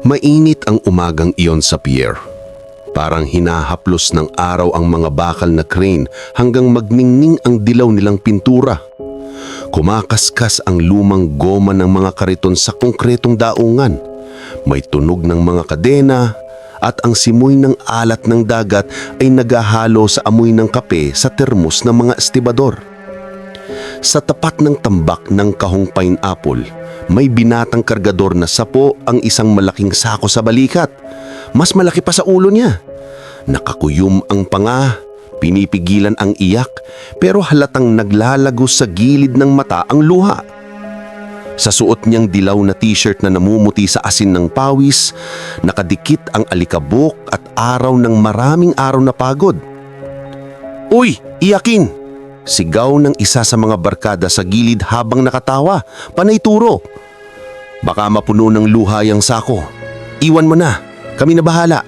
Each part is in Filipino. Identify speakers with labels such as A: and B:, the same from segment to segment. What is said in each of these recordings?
A: Mainit ang umagang iyon sa pier. Parang hinahaplos ng araw ang mga bakal na crane hanggang magningning ang dilaw nilang pintura. Kumakaskas ang lumang goma ng mga kariton sa konkretong daungan. May tunog ng mga kadena at ang simoy ng alat ng dagat ay nagahalo sa amoy ng kape sa termos ng mga estibador. Sa tapat ng tambak ng kahong pineapple, may binatang kargador na sapo ang isang malaking sako sa balikat. Mas malaki pa sa ulo niya. Nakakuyom ang panga, pinipigilan ang iyak, pero halatang naglalago sa gilid ng mata ang luha. Sa suot niyang dilaw na t-shirt na namumuti sa asin ng pawis, nakadikit ang alikabok at araw ng maraming araw na pagod. Uy, iyakin! Sigaw ng isa sa mga barkada sa gilid habang nakatawa, panay turo. Baka mapuno ng luha yung sako. Iwan mo na, kami na bahala.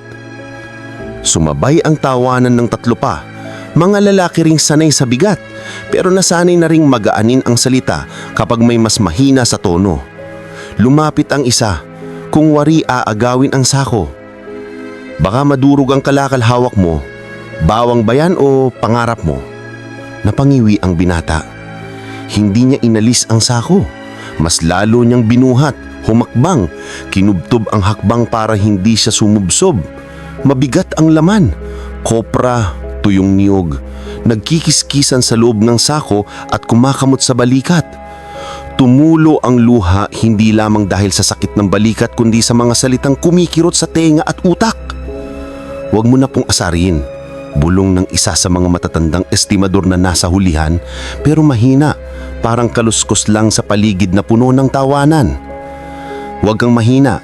A: Sumabay ang tawanan ng tatlo pa. Mga lalaki ring sanay sa bigat, pero nasanay na ring magaanin ang salita kapag may mas mahina sa tono. Lumapit ang isa, kung wari aagawin ang sako. Baka madurog ang kalakal hawak mo, bawang bayan o pangarap mo. Napangiwi ang binata. Hindi niya inalis ang sako. Mas lalo niyang binuhat, humakbang, kinubtob ang hakbang para hindi siya sumubsob. Mabigat ang laman, kopra, tuyong niyog, nagkikiskisan sa loob ng sako at kumakamot sa balikat. Tumulo ang luha hindi lamang dahil sa sakit ng balikat kundi sa mga salitang kumikirot sa tenga at utak. Huwag mo na pong asarin. Bulong ng isa sa mga matatandang estimador na nasa hulihan pero mahina, parang kaluskos lang sa paligid na puno ng tawanan. Huwag kang mahina,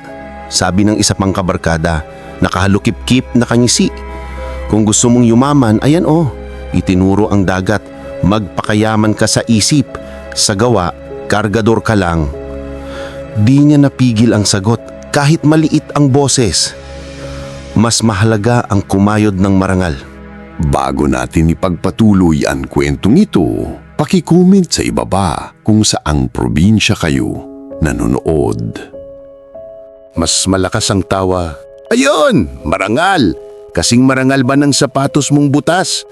A: sabi ng isa pang kabarkada, nakahalukip-kip na kangisi. Kung gusto mong yumaman, ayan oh, itinuro ang dagat, magpakayaman ka sa isip, sa gawa, kargador ka lang. Di niya napigil ang sagot kahit maliit ang boses. Mas mahalaga ang kumayod ng marangal.
B: Bago natin ipagpatuloy ang kwentong ito, pakicomment sa ibaba kung saang probinsya kayo nanonood.
C: Mas malakas ang tawa. Ayun! Marangal! Kasing marangal ba ng sapatos mong butas?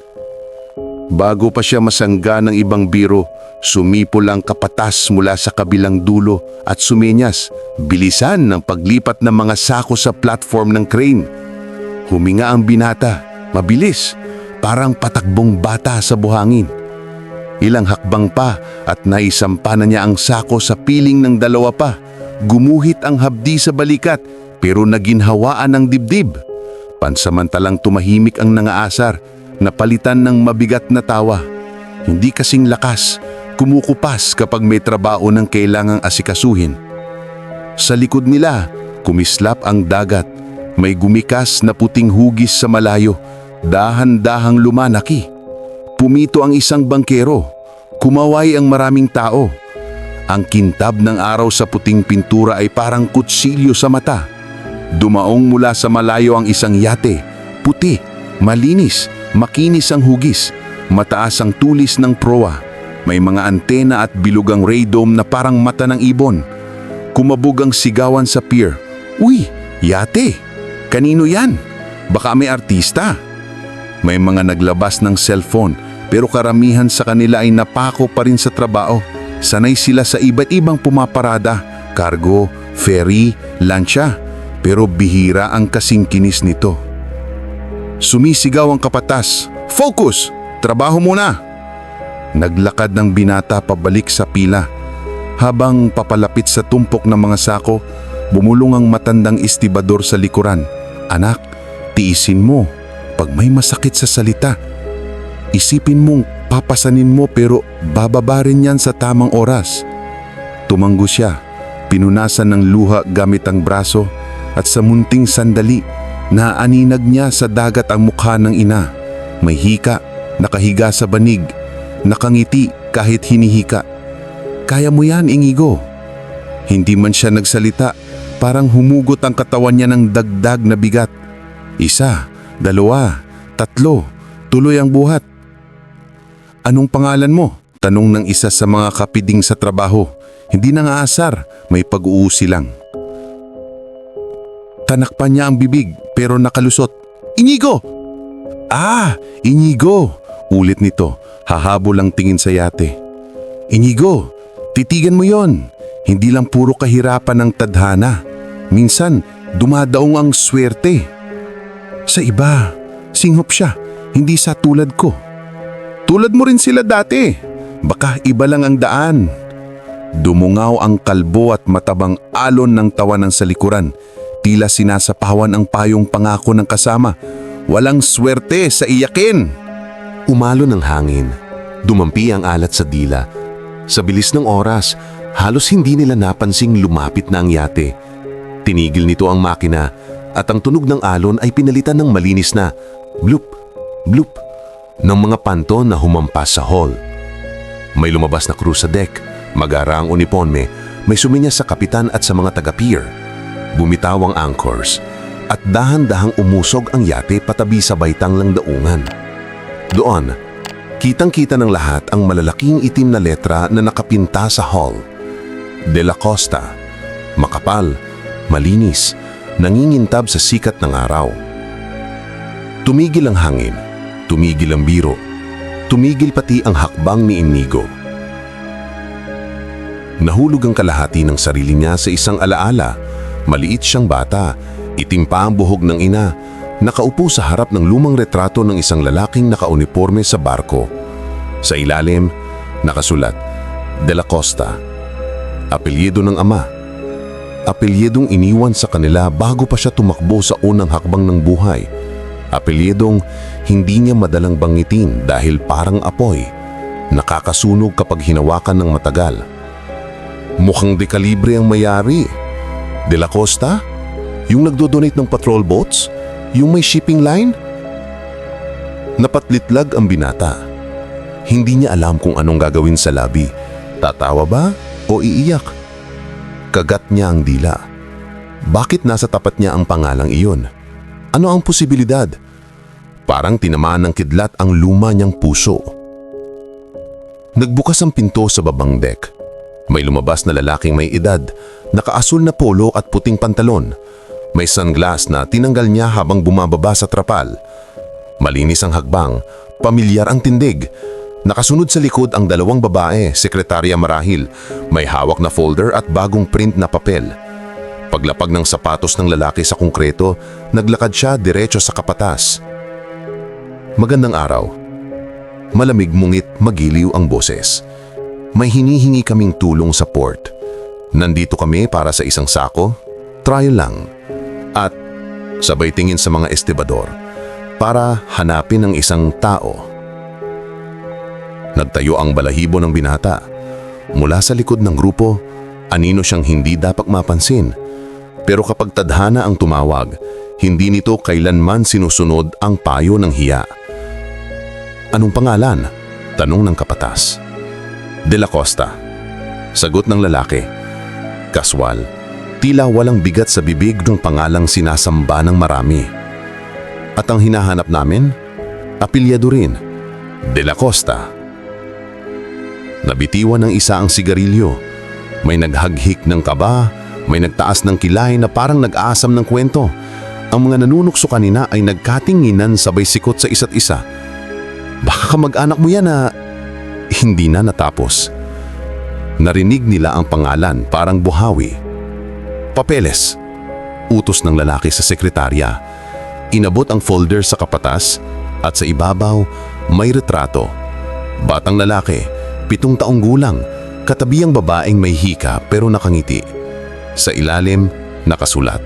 C: Bago pa siya masangga ng ibang biro, sumipo lang kapatas mula sa kabilang dulo at sumenyas, bilisan ng paglipat ng mga sako sa platform ng crane. Huminga ang binata, mabilis, parang patakbong bata sa buhangin. Ilang hakbang pa at naisampa na niya ang sako sa piling ng dalawa pa. Gumuhit ang habdi sa balikat pero naginhawaan ng dibdib. Pansamantalang tumahimik ang nangaasar, napalitan ng mabigat na tawa. Hindi kasing lakas, kumukupas kapag may trabaho ng kailangang asikasuhin. Sa likod nila, kumislap ang dagat. May gumikas na puting hugis sa malayo, dahan-dahang lumanaki. Pumito ang isang bangkero. Kumaway ang maraming tao. Ang kintab ng araw sa puting pintura ay parang kutsilyo sa mata. Dumaong mula sa malayo ang isang yate. Puti, malinis, makinis ang hugis. Mataas ang tulis ng proa. May mga antena at bilugang radome na parang mata ng ibon. Kumabog ang sigawan sa pier. Uy, yate! Kanino yan? Baka may artista. May mga naglabas ng cellphone pero karamihan sa kanila ay napako pa rin sa trabaho. Sanay sila sa iba't ibang pumaparada, cargo, ferry, lansya, pero bihira ang kasingkinis nito. Sumisigaw ang kapatas, Focus! Trabaho muna! Naglakad ng binata pabalik sa pila. Habang papalapit sa tumpok ng mga sako, bumulong ang matandang istibador sa likuran. Anak, tiisin mo pag may masakit sa salita. Isipin mong papasanin mo pero bababa rin yan sa tamang oras. Tumanggo siya, pinunasan ng luha gamit ang braso at sa munting sandali, naaninag niya sa dagat ang mukha ng ina. May hika, nakahiga sa banig, nakangiti kahit hinihika. Kaya mo yan, Ingigo. Hindi man siya nagsalita, parang humugot ang katawan niya ng dagdag na bigat. Isa, dalawa, tatlo, tuloy ang buhat. Anong pangalan mo? Tanong ng isa sa mga kapiding sa trabaho. Hindi nang aasar, may pag-uusi lang. Tanakpan niya ang bibig pero nakalusot. Inigo! Ah, Inigo! Ulit nito, hahabol ang tingin sa yate. Inigo, titigan mo yon. Hindi lang puro kahirapan ng tadhana. Minsan, dumadaong ang swerte. Sa iba, singhop siya, hindi sa tulad ko. Tulad mo rin sila dati. Baka iba lang ang daan. Dumungaw ang kalbo at matabang alon ng tawanan sa likuran. Tila sinasapawan ang payong pangako ng kasama. Walang swerte sa iyakin.
A: Umalo ng hangin. Dumampi ang alat sa dila. Sa bilis ng oras, halos hindi nila napansing lumapit na ang yate. Tinigil nito ang makina at ang tunog ng alon ay pinalitan ng malinis na bloop, bloop ng mga panto na humampas sa hall. May lumabas na crew sa deck, magara ang uniforme, may suminya sa kapitan at sa mga taga-pier. Bumitaw ang anchors at dahan-dahang umusog ang yate patabi sa baitang lang daungan. Doon, kitang-kita ng lahat ang malalaking itim na letra na nakapinta sa hall. De La Costa, makapal, malinis, nangingintab sa sikat ng araw. Tumigil ang hangin, tumigil ang biro, tumigil pati ang hakbang ni Inigo. Nahulog ang kalahati ng sarili niya sa isang alaala. Maliit siyang bata, itim pa ang buhog ng ina, nakaupo sa harap ng lumang retrato ng isang lalaking nakauniforme sa barko. Sa ilalim, nakasulat, De La Costa. Apelyido ng ama. Apelyedong iniwan sa kanila bago pa siya tumakbo sa unang hakbang ng buhay. Apelyedong hindi niya madalang bangitin dahil parang apoy, nakakasunog kapag hinawakan ng matagal. Mukhang dekalibre ang mayari. De La Costa? Yung nagdo-donate ng patrol boats? Yung may shipping line? Napatlitlag ang binata. Hindi niya alam kung anong gagawin sa labi. Tatawa ba o iiyak? Kagat niya ang dila. Bakit nasa tapat niya ang pangalang iyon? Ano ang posibilidad? Parang tinamaan ng kidlat ang luma niyang puso. Nagbukas ang pinto sa babang deck. May lumabas na lalaking may edad, nakaasul na polo at puting pantalon. May sunglass na tinanggal niya habang bumababa sa trapal. Malinis ang hagbang, pamilyar ang tindig. Nakasunod sa likod ang dalawang babae, sekretarya marahil, may hawak na folder at bagong print na papel. Paglapag ng sapatos ng lalaki sa konkreto, naglakad siya diretso sa kapatas. Magandang araw. Malamig mungit magiliw ang boses. May hinihingi kaming tulong sa port. Nandito kami para sa isang sako, trial lang. At sabay tingin sa mga estibador para hanapin ang isang tao. Nagtayo ang balahibo ng binata. Mula sa likod ng grupo, anino siyang hindi dapat mapansin. Pero kapag tadhana ang tumawag, hindi nito kailanman sinusunod ang payo ng hiya. Anong pangalan? Tanong ng kapatas. De La Costa. Sagot ng lalaki. Kaswal. Tila walang bigat sa bibig ng pangalang sinasamba ng marami. At ang hinahanap namin? Apilyado rin. De La Costa. Nabitiwan ng isa ang sigarilyo. May naghaghik ng kaba, may nagtaas ng kilay na parang nag-aasam ng kwento. Ang mga nanunukso kanina ay nagkatinginan sabay sikot sa isa't isa. Baka mag-anak mo yan na hindi na natapos. Narinig nila ang pangalan parang buhawi. Papeles. Utos ng lalaki sa sekretarya. Inabot ang folder sa kapatas at sa ibabaw may retrato. Batang lalaki, pitong taong gulang, katabi ang babaeng may hika pero nakangiti. Sa ilalim, nakasulat.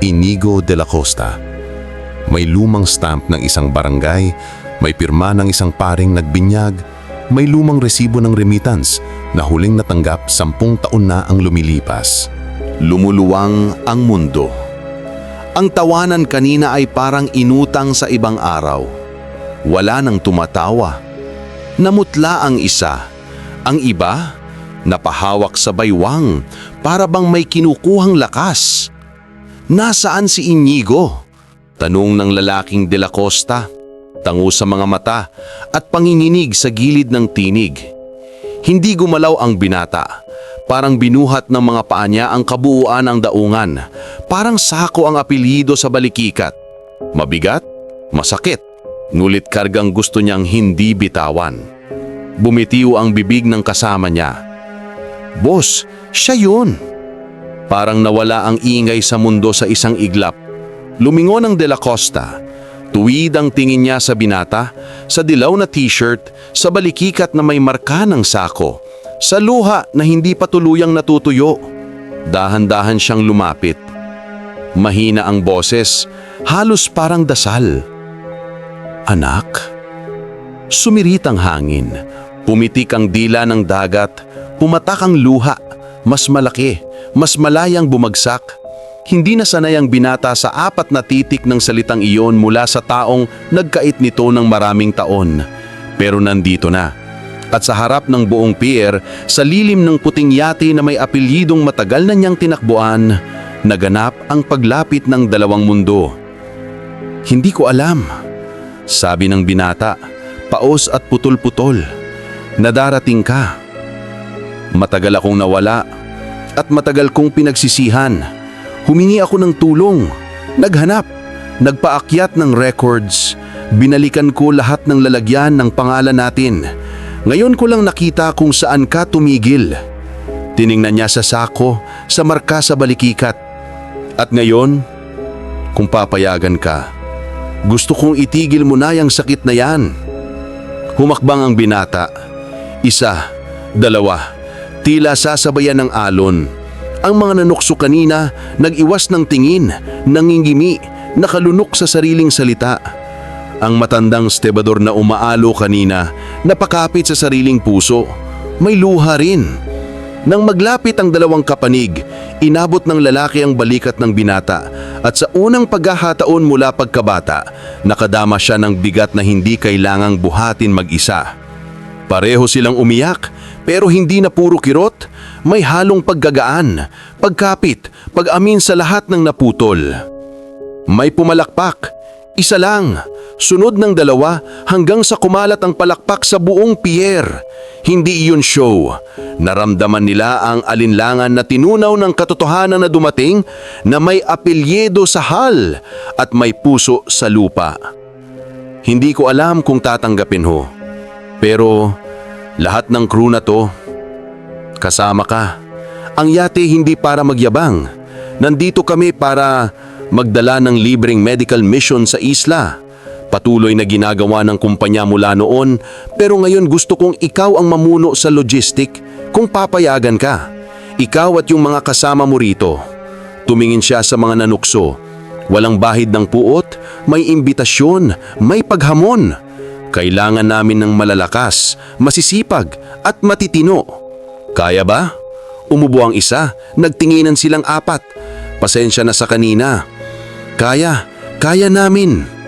A: Inigo de la Costa. May lumang stamp ng isang barangay, may pirma ng isang paring nagbinyag, may lumang resibo ng remittance na huling natanggap sampung taon na ang lumilipas. Lumuluwang ang mundo. Ang tawanan kanina ay parang inutang sa ibang araw. Wala nang tumatawa. Namutla ang isa. Ang iba, napahawak sa baywang para bang may kinukuhang lakas. Nasaan si Inigo? Tanong ng lalaking de la Costa. Tango sa mga mata at panginginig sa gilid ng tinig. Hindi gumalaw ang binata. Parang binuhat ng mga paa niya ang kabuuan ng daungan. Parang sako ang apelyido sa balikikat. Mabigat, masakit, ngulit kargang gusto niyang hindi bitawan. Bumitiw ang bibig ng kasama niya. Boss, siya yun. Parang nawala ang ingay sa mundo sa isang iglap. Lumingon ang De La Costa. Tuwid ang tingin niya sa binata, sa dilaw na t-shirt, sa balikikat na may marka ng sako, sa luha na hindi pa tuluyang natutuyo. Dahan-dahan siyang lumapit. Mahina ang boses, halos parang dasal. Anak? Sumirit ang hangin. Pumitik ang dila ng dagat. Pumatak ang luha. Mas malaki, mas malayang bumagsak. Hindi na sanay ang binata sa apat na titik ng salitang iyon mula sa taong nagkait nito ng maraming taon. Pero nandito na. At sa harap ng buong pier, sa lilim ng puting yate na may apelyidong matagal na niyang tinakbuan, naganap ang paglapit ng dalawang mundo. Hindi ko alam, sabi ng binata, paos at putol-putol. Nadarating ka. Matagal akong nawala at matagal kong pinagsisihan. Humingi ako ng tulong. Naghanap. Nagpaakyat ng records. Binalikan ko lahat ng lalagyan ng pangalan natin. Ngayon ko lang nakita kung saan ka tumigil. Tiningnan niya sa sako, sa marka sa balikikat. At ngayon, kung papayagan ka, gusto kong itigil mo na yung sakit na yan. Humakbang ang binata. Isa, dalawa, tila sasabayan ng alon. Ang mga nanukso kanina nag-iwas ng tingin, nangingimi, nakalunok sa sariling salita. Ang matandang stebador na umaalo kanina, napakapit sa sariling puso. May luha rin. Nang maglapit ang dalawang kapanig, inabot ng lalaki ang balikat ng binata at sa unang paghahataon mula pagkabata, nakadama siya ng bigat na hindi kailangang buhatin mag-isa. Pareho silang umiyak, pero hindi na puro kirot, may halong paggagaan, pagkapit, pag-amin sa lahat ng naputol. May pumalakpak, isa lang, sunod ng dalawa hanggang sa kumalat ang palakpak sa buong pier. Hindi iyon show. Naramdaman nila ang alinlangan na tinunaw ng katotohanan na dumating na may apelyedo sa hal at may puso sa lupa. Hindi ko alam kung tatanggapin ho. Pero lahat ng crew na to, kasama ka. Ang yate hindi para magyabang. Nandito kami para magdala ng libreng medical mission sa isla. Patuloy na ginagawa ng kumpanya mula noon pero ngayon gusto kong ikaw ang mamuno sa logistic kung papayagan ka. Ikaw at yung mga kasama mo rito. Tumingin siya sa mga nanukso. Walang bahid ng puot, may imbitasyon, may paghamon. Kailangan namin ng malalakas, masisipag at matitino. Kaya ba? Umubo ang isa, nagtinginan silang apat. Pasensya na sa kanina. Kaya, kaya namin.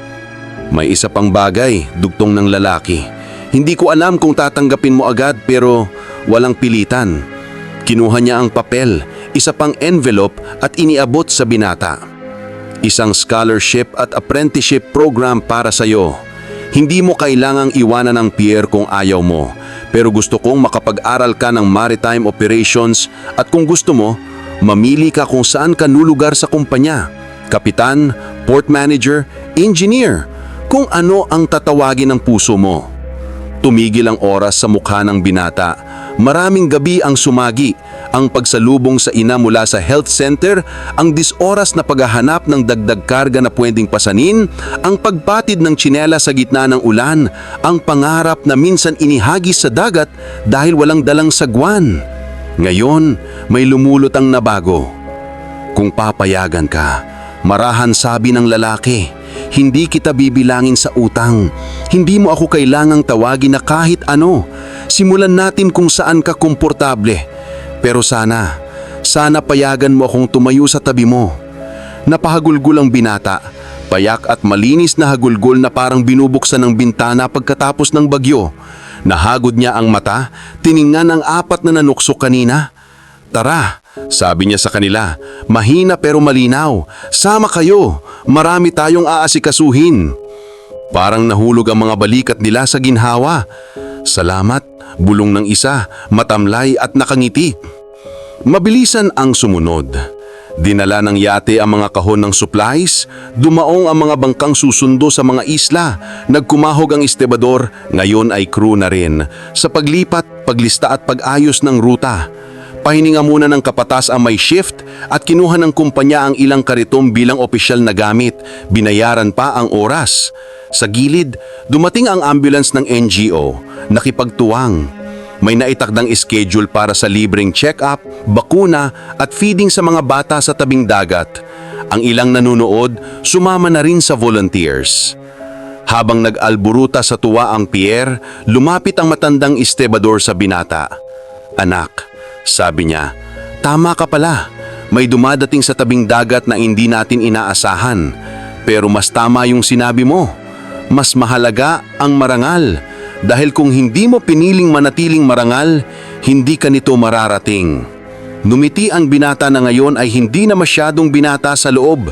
A: May isa pang bagay, dugtong ng lalaki. Hindi ko alam kung tatanggapin mo agad pero walang pilitan. Kinuha niya ang papel, isa pang envelope at iniabot sa binata. Isang scholarship at apprenticeship program para sa iyo. Hindi mo kailangang iwanan ang pier kung ayaw mo. Pero gusto kong makapag-aral ka ng maritime operations at kung gusto mo, mamili ka kung saan ka nulugar sa kumpanya. Kapitan, port manager, engineer, kung ano ang tatawagin ng puso mo. Tumigil ang oras sa mukha ng binata. Maraming gabi ang sumagi, ang pagsalubong sa ina mula sa health center, ang disoras na paghahanap ng dagdag karga na pwedeng pasanin, ang pagpatid ng tsinela sa gitna ng ulan, ang pangarap na minsan inihagis sa dagat dahil walang dalang sagwan. Ngayon, may lumulutang na bago. Kung papayagan ka, marahan sabi ng lalaki, hindi kita bibilangin sa utang. Hindi mo ako kailangang tawagin na kahit ano. Simulan natin kung saan ka komportable. Pero sana, sana payagan mo akong tumayo sa tabi mo. Napahagulgul ang binata. Payak at malinis na hagulgol na parang binubuksan ng bintana pagkatapos ng bagyo. Nahagod niya ang mata, tiningnan ang apat na nanukso kanina. Tara, sabi niya sa kanila, mahina pero malinaw. Sama kayo, marami tayong aasikasuhin. Parang nahulog ang mga balikat nila sa ginhawa. Salamat, bulong ng isa, matamlay at nakangiti. Mabilisan ang sumunod. Dinala ng yate ang mga kahon ng supplies, dumaong ang mga bangkang susundo sa mga isla, nagkumahog ang estebador, ngayon ay crew na rin, sa paglipat, paglista at pag-ayos ng ruta. Pahininga muna ng kapatas ang may shift at kinuha ng kumpanya ang ilang kariton bilang opisyal na gamit, binayaran pa ang oras. Sa gilid, dumating ang ambulance ng NGO, nakipagtuwang. May naitakdang schedule para sa libreng check-up, bakuna at feeding sa mga bata sa tabing dagat. Ang ilang nanonood, sumama na rin sa volunteers. Habang nag-alburuta sa tuwa ang Pierre, lumapit ang matandang estebador sa binata. Anak, sabi niya, tama ka pala. May dumadating sa tabing dagat na hindi natin inaasahan. Pero mas tama yung sinabi mo. Mas mahalaga ang marangal. Dahil kung hindi mo piniling manatiling marangal, hindi ka nito mararating. Numiti ang binata na ngayon ay hindi na masyadong binata sa loob.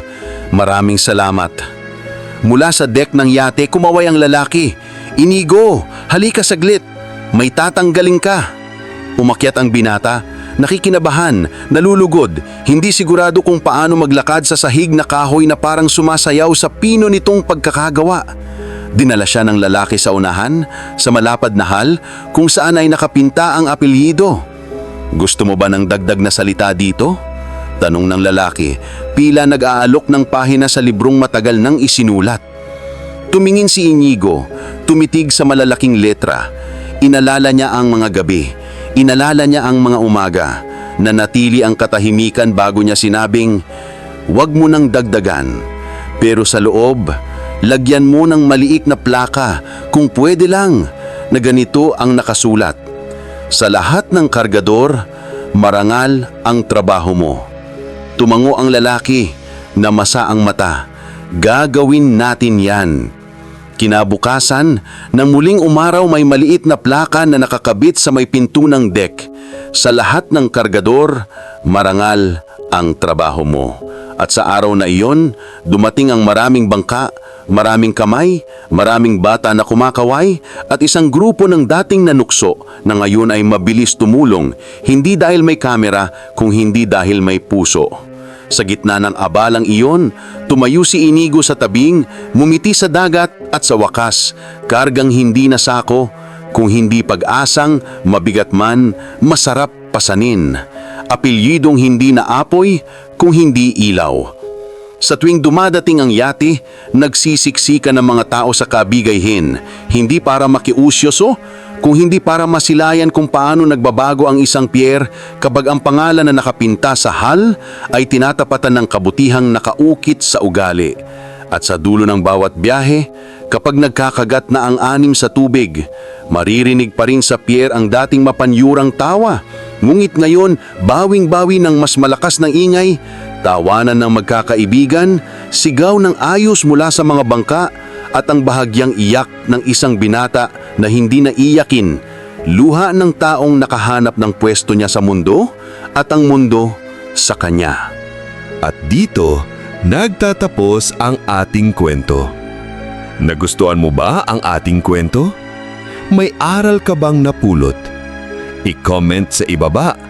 A: Maraming salamat. Mula sa deck ng yate, kumaway ang lalaki. Inigo, halika saglit. May tatanggaling ka. Umakyat ang binata, nakikinabahan, nalulugod, hindi sigurado kung paano maglakad sa sahig na kahoy na parang sumasayaw sa pino nitong pagkakagawa. Dinala siya ng lalaki sa unahan, sa malapad na hal, kung saan ay nakapinta ang apelyido. Gusto mo ba ng dagdag na salita dito? Tanong ng lalaki, pila nag-aalok ng pahina sa librong matagal nang isinulat. Tumingin si Inigo, tumitig sa malalaking letra. Inalala niya ang mga gabi, inalala niya ang mga umaga, nanatili ang katahimikan bago niya sinabing, Huwag mo nang dagdagan, pero sa loob, lagyan mo ng maliit na plaka kung pwede lang na ganito ang nakasulat. Sa lahat ng kargador, marangal ang trabaho mo. Tumango ang lalaki, namasa ang mata. Gagawin natin yan. Kinabukasan, nang muling umaraw may maliit na plaka na nakakabit sa may pinto ng deck. Sa lahat ng kargador, marangal ang trabaho mo. At sa araw na iyon, dumating ang maraming bangka, maraming kamay, maraming bata na kumakaway, at isang grupo ng dating nanukso na ngayon ay mabilis tumulong, hindi dahil may kamera, kung hindi dahil may puso. Sa gitna ng abalang iyon, tumayo si Inigo sa tabing, mumiti sa dagat at sa wakas, kargang hindi nasako, kung hindi pag-asang, mabigat man, masarap pasanin. Apelyidong hindi naapoy, kung hindi ilaw. Sa tuwing dumadating ang yate, nagsisiksika ng mga tao sa kabigayhin, hindi para makiusyoso, kung hindi para masilayan kung paano nagbabago ang isang pier kapag ang pangalan na nakapinta sa hal ay tinatapatan ng kabutihang nakaukit sa ugali. At sa dulo ng bawat biyahe, kapag nagkakagat na ang anim sa tubig, maririnig pa rin sa pier ang dating mapanyurang tawa. Ngunit ngayon, bawing-bawi ng mas malakas ng ingay, tawanan ng magkakaibigan, sigaw ng ayos mula sa mga bangka at ang bahagyang iyak ng isang binata na hindi naiyakin, luha ng taong nakahanap ng pwesto niya sa mundo at ang mundo sa kanya.
D: At dito, nagtatapos ang ating kwento. Nagustuhan mo ba ang ating kwento? May aral ka bang napulot? I-comment sa ibaba.